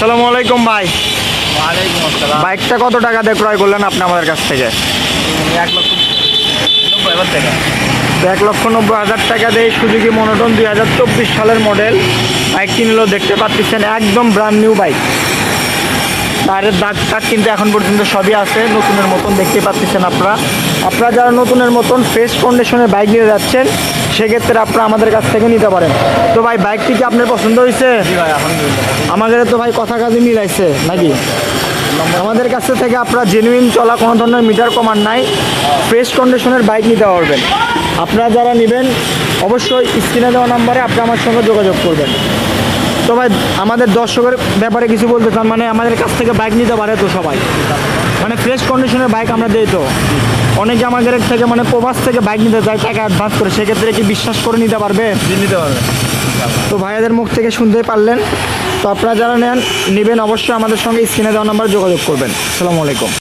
আসসালামু আলাইকুম ভাই। বাইকটা কত টাকা দিয়ে ক্রয় করলেন আপনি আমাদের কাছ থেকে? এক লক্ষ নব্বই হাজার টাকা। এক লক্ষ নব্বই হাজার টাকা দিয়ে সুজুকি মনোটন দুই হাজার চব্বিশ সালের মডেল বাইকটি নিলেও দেখতে পাচ্ছেন একদম ব্রান্ড নিউ বাইক টায়ারের দাগ টাগ কিন্তু এখন পর্যন্ত সবই আছে নতুনের মতন দেখতে পাচ্ছেন আপনারা। আপনারা যারা নতুনের মতন ফ্রেশ কন্ডিশনের বাইক নিয়ে যাচ্ছেন সেক্ষেত্রে আপনারা আমাদের কাছ থেকে নিতে পারেন। তো ভাই বাইকটি কি আপনার পছন্দ হয়েছে? আমাদের তো ভাই কথা কাজে মিলাইছে নাকি? আমাদের কাছে থেকে আপনারা জেনুইন চলা কোনো ধরনের মিটার কমান নাই ফ্রেশ কন্ডিশনের বাইক নিতে পারবেন। আপনারা যারা নেবেন অবশ্যই স্ক্রিনে দেওয়া নাম্বারে আপনারা আমার সঙ্গে যোগাযোগ করবেন। তো ভাই আমাদের দর্শকের ব্যাপারে কিছু বলতে চান মানে আমাদের কাছ থেকে বাইক নিতে পারে তো সবাই। মানে ফ্রেশ কন্ডিশনের বাইক আমরা দিই তো। অনেকে আমাদের থেকে মানে প্রবাস থেকে বাইক নিতে যায় টাকা অ্যাডভান্স করে সেক্ষেত্রে কি বিশ্বাস করে নিতে পারবে? নিতে পারবে। তো ভাইয়াদের মুখ থেকে শুনতে পারলেন। তো আপনারা যারা নেন নেবেন অবশ্যই আমাদের সঙ্গে স্ক্রিনে দেওয়া নাম্বার যোগাযোগ করবেন। সালামু আলাইকুম।